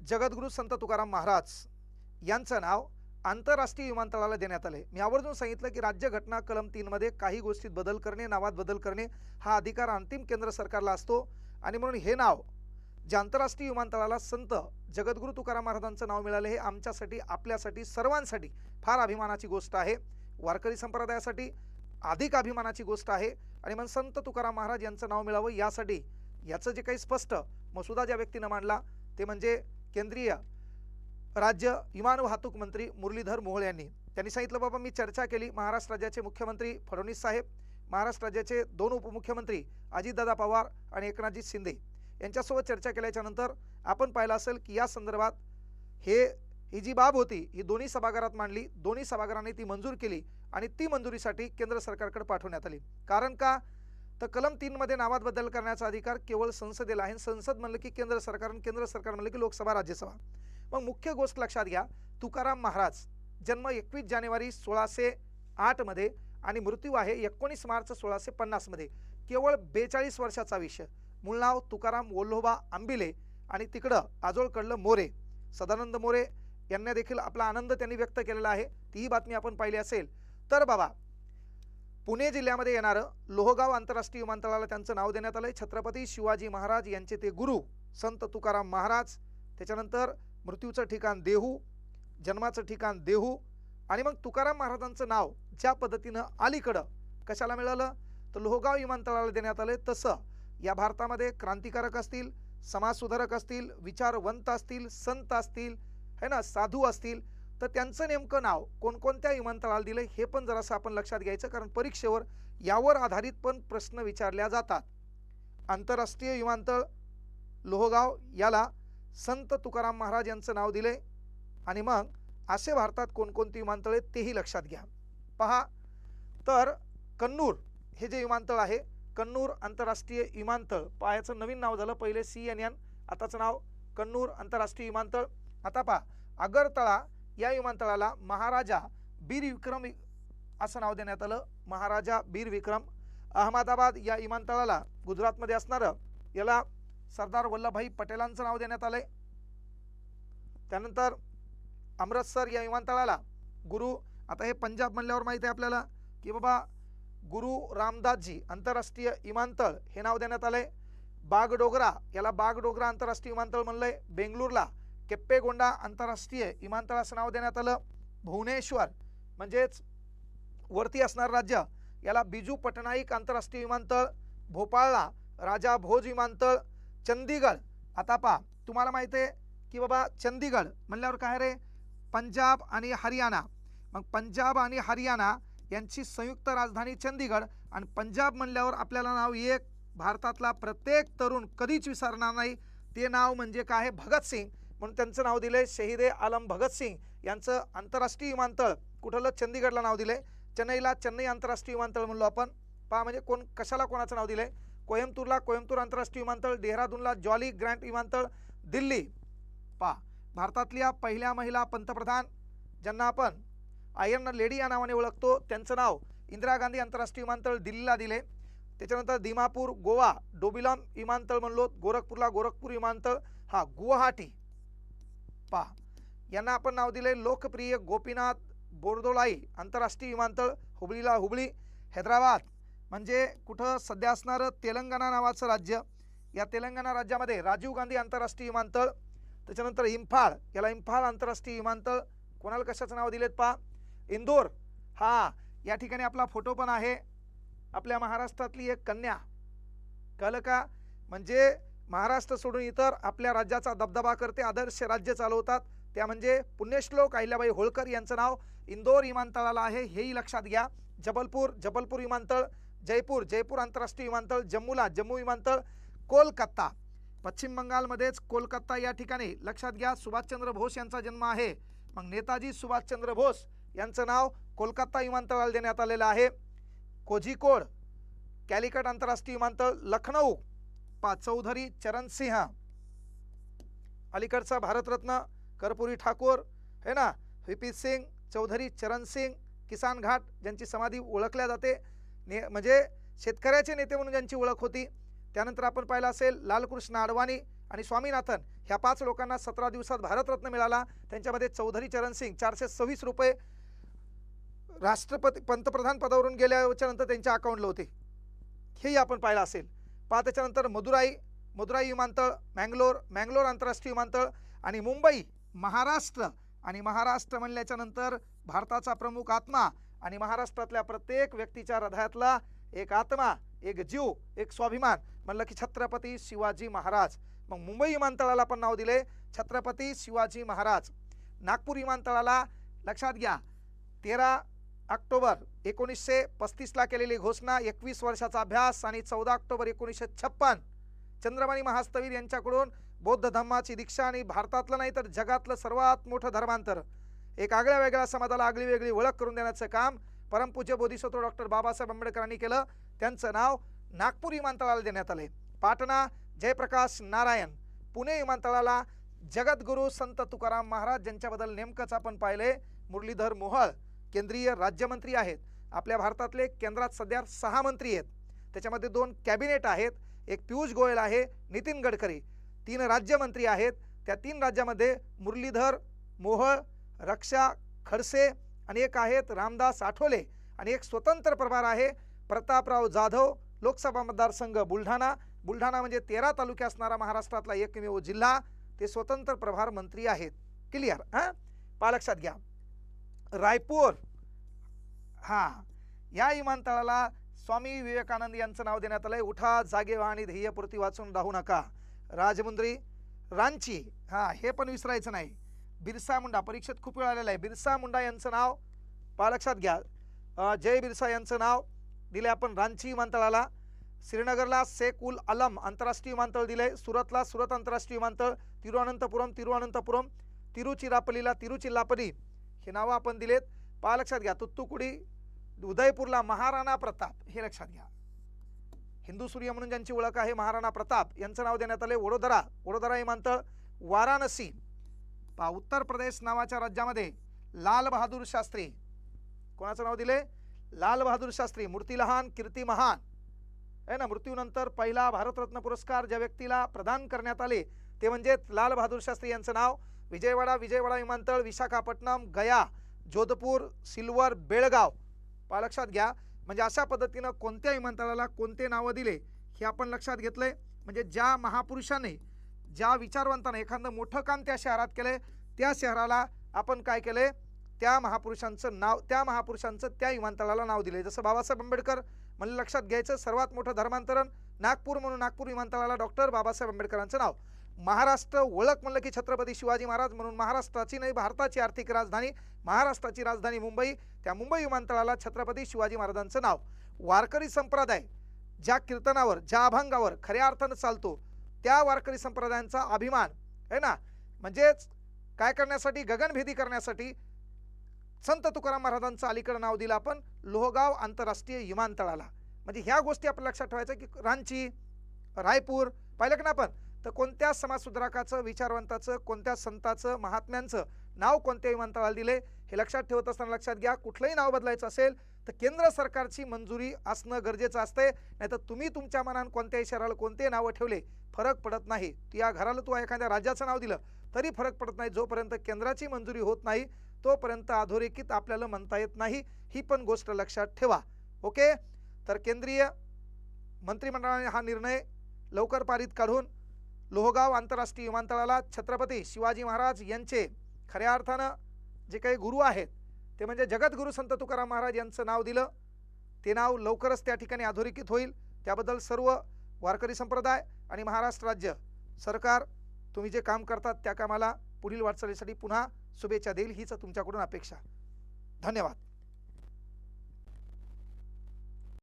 जगद्गुरू संत तुकाराम महाराज यांचं नाव आंतरराष्ट्रीय विमानतळाला देण्यात आले मी आवर्जून सांगितलं की राज्यघटना कलम तीनमध्ये काही गोष्टीत बदल करणे नावात बदल करणे हा अधिकार अंतिम केंद्र सरकारला असतो. आणि म्हणून हे नाव जे आंतरराष्ट्रीय विमानतळाला संत जगद्गुरू तुकाराम महाराजांचं नाव मिळालं हे आमच्यासाठी आपल्यासाठी सर्वांसाठी फार अभिमानाची गोष्ट आहे. वारकरी संप्रदायासाठी अधिक अभिमानाची गोष्ट आहे. आणि मग संत तुकाराम महाराज यांचं नाव मिळावं यासाठी याचं जे काही स्पष्ट मसुदा ज्या व्यक्तीनं मांडला ते म्हणजे केंद्रीय राज्य विमान वाहतूक मंत्री मुरलीधर मोहोळ यांनी त्यांनी सांगितलं बाबा मी चर्चा केली महाराष्ट्र राज्याचे मुख्यमंत्री फडणवीस साहेब महाराष्ट्र राज्याचे दोन उपमुख्यमंत्री अजितदादा पवार आणि एकनाथजी शिंदे यांच्यासोबत चर्चा केल्याच्यानंतर आपण पाहिलं असेल की या संदर्भात हे ही जी बाब होती ही दोन्ही सभागृहात मांडली दोन्ही सभागृहांनी ती मंजूर केली आणि ती मंजुरीसाठी केंद्र सरकारकडे पाठवण्यात आली. कारण का? तर कलम तीनमध्ये नावात बदल करण्याचा अधिकार केवळ संसदेला आहे. संसद म्हणलं की केंद्र सरकार आणि केंद्र सरकार म्हणलं की लोकसभा राज्यसभा. मग मुख्य गोष्ट लक्षात घ्या तुकाराम महाराज जन्म एकवीस जानेवारी सोळाशे आठमध्ये आणि मृत्यू आहे एकोणीस मार्च सोळाशे पन्नासमध्ये केवळ बेचाळीस वर्षाचा विषय. मूळ नाव तुकाराम वल्लोबा आंबिले आणि तिकडं आजोळकडलं मोरे. सदानंद मोरे यांना देखील आपला आनंद त्यांनी व्यक्त केलेला आहे. तीही बातमी आपण पाहिली असेल. तर बाबा पुणे जिल्ह्यामध्ये येणारं लोहगाव आंतरराष्ट्रीय विमानतळाला त्यांचं नाव देण्यात आलं आहे छत्रपती शिवाजी महाराज यांचे ते गुरु संत तुकाराम महाराज. त्याच्यानंतर मृत्यूचं ठिकाण देहू जन्माचं ठिकाण देहू आणि मग तुकाराम महाराजांचं नाव ज्या पद्धतीनं अलीकडं कशाला मिळालं? तर लोहगाव विमानतळाला देण्यात आलं तसं या भारतामध्ये क्रांतिकारक असतील समाजसुधारक असतील विचारवंत असतील संत असतील है ना साधू असतील तर त्यांचं नेमकं नाव कोणकोणत्या विमानतळाला दिलं हे पण जरासं आपण लक्षात घ्यायचं कारण परीक्षेवर यावर आधारित पण प्रश्न विचारल्या जातात. आंतरराष्ट्रीय विमानतळ लोहगाव याला संत तुकाराम महाराज यांचं नाव दिले आणि मग असे भारतात कोणकोणती विमानतळ आहेत तेही लक्षात घ्या. पहा. तर कन्नूर हे जे विमानतळ आहे कन्नूर आंतरराष्ट्रीय विमानतळ. पायाचं नवीन नाव झालं पहिले सी एन एन आताचं नाव कन्नूर आंतरराष्ट्रीय विमानतळ. आता पहा आगरतळा या विमानतळाला महाराजा बीर विक्रम असं नाव देण्यात आलं. महाराजा बीर विक्रम अहमदाबाद या विमानतळाला गुजरातमध्ये असणारं याला सरदार वल्लभभाई पटेलांचं नाव देण्यात आलं त्यानंतर अमृतसर या विमानतळाला गुरु आता हे पंजाब म्हणल्यावर माहिती आहे आपल्याला की बाबा गुरु रामदासजी आंतरराष्ट्रीय विमानतळ हे नाव देण्यात आलंय. बागडोगरा याला बागडोगरा आंतरराष्ट्रीय विमानतळ म्हणलं आहे बेंगलुरला केप्पेगोंडा आंतरराष्ट्रीय विमानतळाचं नाव देण्यात आलं. भुवनेश्वर म्हणजेच वरती असणारं राज्य. याला बिजू पटनाईक आंतरराष्ट्रीय विमानतळ भोपाळला राजा भोज विमानतळ चंदीगड. आता पहा तुम्हाला माहिती आहे की बाबा चंदीगड म्हणल्यावर काय रे? पंजाब आणि हरियाणा. मग पंजाब आणि हरियाणा यांची संयुक्त राजधानी चंदीगड आणि पंजाब म्हणल्यावर आपल्याला नाव एक भारतातला प्रत्येक तरुण कधीच विसरणार नाही. ते नाव म्हणजे काय? आहे भगतसिंग. म्हणून त्यांचं नाव दिलं आहे शहीदे आलम भगतसिंग यांचं आंतरराष्ट्रीय विमानतळ कुठलं चंदीगडला नाव दिले चेन्नईला चेन्नई आंतरराष्ट्रीय विमानतळ म्हणलो आपण. पहा म्हणजे कोण कशाला कोणाचं नाव दिलंय? कोयंबतूरला कोयंबतूर आंतरराष्ट्रीय विमानतळ डेहराडूनला जॉली ग्रँट विमानतळ दिल्ली. पहा भारतातल्या पहिल्या महिला पंतप्रधान ज्यांना आपण आयर्न लेडी या नावाने ओळखतो त्यांचं नाव इंदिरा गांधी आंतरराष्ट्रीय विमानतळ दिल्लीला दिले त्याच्यानंतर दिमापूर गोवा डोबिलॉन विमानतळ म्हणलो गोरखपूरला गोरखपूर विमानतळ. हा गुवाहाटी. पहा यांना आपण नाव दिले लोकप्रिय गोपीनाथ बोरदोलाई आंतरराष्ट्रीय विमानतळ हुबळीला हुबळी हैदराबाद. म्हणजे कुठं सध्या असणारं तेलंगणा नावाचं राज्य. या तेलंगणा राज्यामध्ये राजीव गांधी आंतरराष्ट्रीय विमानतळ त्याच्यानंतर इम्फाळ. याला इम्फाळ आंतरराष्ट्रीय विमानतळ कोणाला कशाचं नाव दिलेत पहा इंदोर. हा या ठिकाणी आपला फोटो पण आहे. आपल्या महाराष्ट्रातली एक कन्या. कळलं का म्हणजे महाराष्ट्र सोडून इतर आपल्या राज्याचा दबदबा करते आदर्श राज्य चालवतात. त्या म्हणजे पुण्यश्लोक अहिल्याबाई होळकर यांचं नाव इंदोर विमानतळाला आहे हेही लक्षात घ्या. जबलपूर जबलपूर विमानतळ जयपूर जयपूर आंतरराष्ट्रीय विमानतळ जम्मूला जम्मू विमानतळ कोलकाता. पश्चिम बंगालमध्येच कोलकाता या ठिकाणी लक्षात घ्या सुभाषचंद्र बोस यांचा जन्म आहे. मग नेताजी सुभाषचंद्र बोस यांचं नाव कोलकाता विमानतळाला देण्यात आलेलं आहे. कोझिकोड कॅलिकट आंतरराष्ट्रीय विमानतळ लखनौ पा चौधरी चरणसिंह अलीकडचा भारतरत्न कर्पुरी ठाकूर है ना? व्ही सिंग चौधरी चरण सिंग किसान घाट ज्यांची समाधी ओळखल्या जाते. ने म्हणजे शेतकऱ्याचे नेते म्हणून ज्यांची ओळख होती. त्यानंतर आपण पाहिलं असेल लालकृष्ण अडवाणी आणि स्वामीनाथन. ह्या पाच लोकांना सतरा दिवसात भारतरत्न मिळाला. त्यांच्यामध्ये चौधरी चरण सिंग चारशे सव्वीस रुपये राष्ट्रपती पंतप्रधान पदावरून गेल्याच्यानंतर त्यांच्या अकाउंटला होते. हेही आपण पाहिलं असेल. पहा त्याच्यानंतर मदुराई मदुराई विमानतळ मँगलोर मँगलोर आंतरराष्ट्रीय विमानतळ आणि मुंबई महाराष्ट्र. आणि महाराष्ट्र म्हणल्याच्यानंतर भारताचा प्रमुख आत्मा आणि महाराष्ट्रातल्या प्रत्येक व्यक्तीच्या हृदयातला एक आत्मा एक जीव एक स्वाभिमान म्हणलं की छत्रपती शिवाजी महाराज. मग मुंबई विमानतळाला पण नाव दिले. छत्रपती शिवाजी महाराज. नागपूर विमानतळाला लक्षात घ्या. तेरा ऑक्टोबर एकोणीसशे पस्तीसला केलेली घोषणा एकवीस वर्षाचा अभ्यास आणि चौदा ऑक्टोबर एकोणीसशे छप्पन. चंद्रमणी महास्तवीर यांच्याकडून बौद्ध धर्माची दीक्षा आणि भारतातलं नाही तर जगातलं सर्वात मोठं धर्मांतर. एक आगळ्या वेगळ्या समाजाला आगळी वेगळी ओळख करून देण्याचं काम परमपूज्य बोधिसत्व डॉक्टर बाबासाहेब आंबेडकरांनी केलं. त्यांचं नाव नागपूर विमानतळाला देण्यात आले पाटणा जयप्रकाश नारायण. पुणे विमानतळाला जगद्गुरू संत तुकाराम महाराज ज्यांच्याबद्दल नेमकंच आपण पाहिले मुरलीधर मोहळ. केंद्रीय राज्यमंत्री आहेत. आपल्या भारतातले केंद्रात सध्या सहा मंत्री आहेत. त्याच्यामध्ये दोन कॅबिनेट आहेत. एक पियुष गोयल आहे नितीन गडकरी. तीन राज्यमंत्री आहेत. त्या तीन राज्यामध्ये मुरलीधर मोहळ रक्षा खडसे आणि एक आहेत रामदास आठवले आणि एक स्वतंत्र प्रभार आहे प्रतापराव जाधव लोकसभा मतदारसंघ बुलढाणा. बुलढाणा म्हणजे तेरा तालुके असणारा महाराष्ट्रातला एकमेव जिल्हा. ते स्वतंत्र प्रभार मंत्री आहेत. क्लिअर हां? पा लक्षात घ्या. रायपूर. हां. या विमानतळाला स्वामी विवेकानंद यांचं नाव देण्यात आलं आहे उठा जागे व्हा आणि ध्येयपूर्ती वाचून राहू नका. राजमुंद्री रांची. हां हे पण विसरायचं नाही. बिरसा मुंडा परीक्षेत खूप वेळ आलेला आहे. बिरसा मुंडा यांचं नाव पहा लक्षात घ्या. जय बिरसा यांचं नाव दिले आपण रांची विमानतळाला. श्रीनगरला शेख उल अलम आंतरराष्ट्रीय विमानतळ दिले सुरतला सुरत आंतरराष्ट्रीय विमानतळ. तिरुअनंतपुरम तिरुअनंतपुरम. तिरुचिरापल्लीला तिरुचिल्लापल्ली. हे नावं आपण दिलेत. पहा लक्षात घ्या. तुत्तुकुडी उदयपूरला महाराणा प्रताप हे लक्षात घ्या. हिंदू सूर्य म्हणून ज्यांची ओळख आहे महाराणा प्रताप यांचं नाव देण्यात आले वडोदरा. वडोदरा विमानतळ वाराणसी. पहा उत्तर प्रदेश नावाच्या राज्यामध्ये लाल बहादूर शास्त्री. कोणाचं नाव दिले लाल बहादूर शास्त्री. मूर्ती लहान कीर्ती महान. आहे ना? मृत्यूनंतर पहिला भारतरत्न पुरस्कार ज्या व्यक्तीला प्रदान करण्यात आले ते म्हणजे लाल बहादूर शास्त्री यांचं नाव. विजयवाडा विजयवाडा विमानतळ विशाखापट्टणम गया जोधपूर सिल्वर बेळगाव. पहा लक्षात घ्या. म्हणजे अशा पद्धतीनं कोणत्या विमानतळाला कोणते नावं दिले हे आपण लक्षात घेतलंय. म्हणजे ज्या महापुरुषाने ज्या विचारवंताने एखादं मोठं काम त्या शहरात केलंय त्या शहराला आपण काय केलंय? त्या महापुरुषांचं नाव त्या महापुरुषांचं त्या विमानतळाला नाव दिले जसं बाबासाहेब आंबेडकर म्हणजे लक्षात घ्यायचं सर्वात मोठं धर्मांतरण नागपूर म्हणून नागपूर विमानतळाला डॉक्टर बाबासाहेब आंबेडकरांचं नाव. महाराष्ट्र ओळख म्हणलं की छत्रपती शिवाजी महाराज म्हणून महाराष्ट्राची नाही भारताची आर्थिक राजधानी महाराष्ट्राची राजधानी मुंबई. त्या मुंबई विमानतळाला छत्रपती शिवाजी महाराजांचं नाव. वारकरी संप्रदाय ज्या कीर्तनावर ज्या अभंगावर खऱ्या अर्थानं चालतो त्या वारकरी संप्रदायांचा अभिमान आहे ना? म्हणजेच काय करण्यासाठी? गगनभेदी करण्यासाठी संत तुकाराम महाराजांचं अलीकडं नाव दिलं आपण लोहगाव आंतरराष्ट्रीय विमानतळाला. म्हणजे ह्या गोष्टी आपल्या लक्षात ठेवायच्या की रांची रायपूर पाहिलं की ना आपण? तर कोणत्या समाजसुधारकाचं विचारवंताचं कोणत्या संताचं महात्म्यांचं नाव कोणत्या विमानतळाला दिले हे लक्षात ठेवत असताना लक्षात घ्या कुठलंही नाव बदलायचं असेल तर केंद्र सरकारची मंजुरी असणं गरजेचं असते नाहीतर तुम्ही तुमच्या मनात कोणत्याही शहराला कोणते नावं ठेवले फरक पडत नाही. तू या घराला तू एखाद्या राज्याचं नाव दिलं तरी फरक पडत नाही. जोपर्यंत केंद्राची मंजुरी होत नाही तोपर्यंत अधोरेखित आपल्याला म्हणता येत नाही. ही पण गोष्ट लक्षात ठेवा. ओके? तर केंद्रीय मंत्रिमंडळाने हा निर्णय लवकर पारित काढून लोहगाव आंतरराष्ट्रीय विमानतळाला छत्रपती शिवाजी महाराज यांचे खऱ्या अर्थानं जे काही गुरु आहेत ते म्हणजे जगद्गुरू संत तुकाराम महाराज यांचं नाव दिलं. ते नाव लवकरच त्या ठिकाणी अधोरेखित होईल. त्याबद्दल सर्व वारकरी संप्रदाय आणि महाराष्ट्र राज्य सरकार तुम्ही जे काम करतात त्या कामाला पुढील वाटचालीसाठी पुन्हा शुभेच्छा देईल. हीच तुमच्याकडून अपेक्षा. धन्यवाद.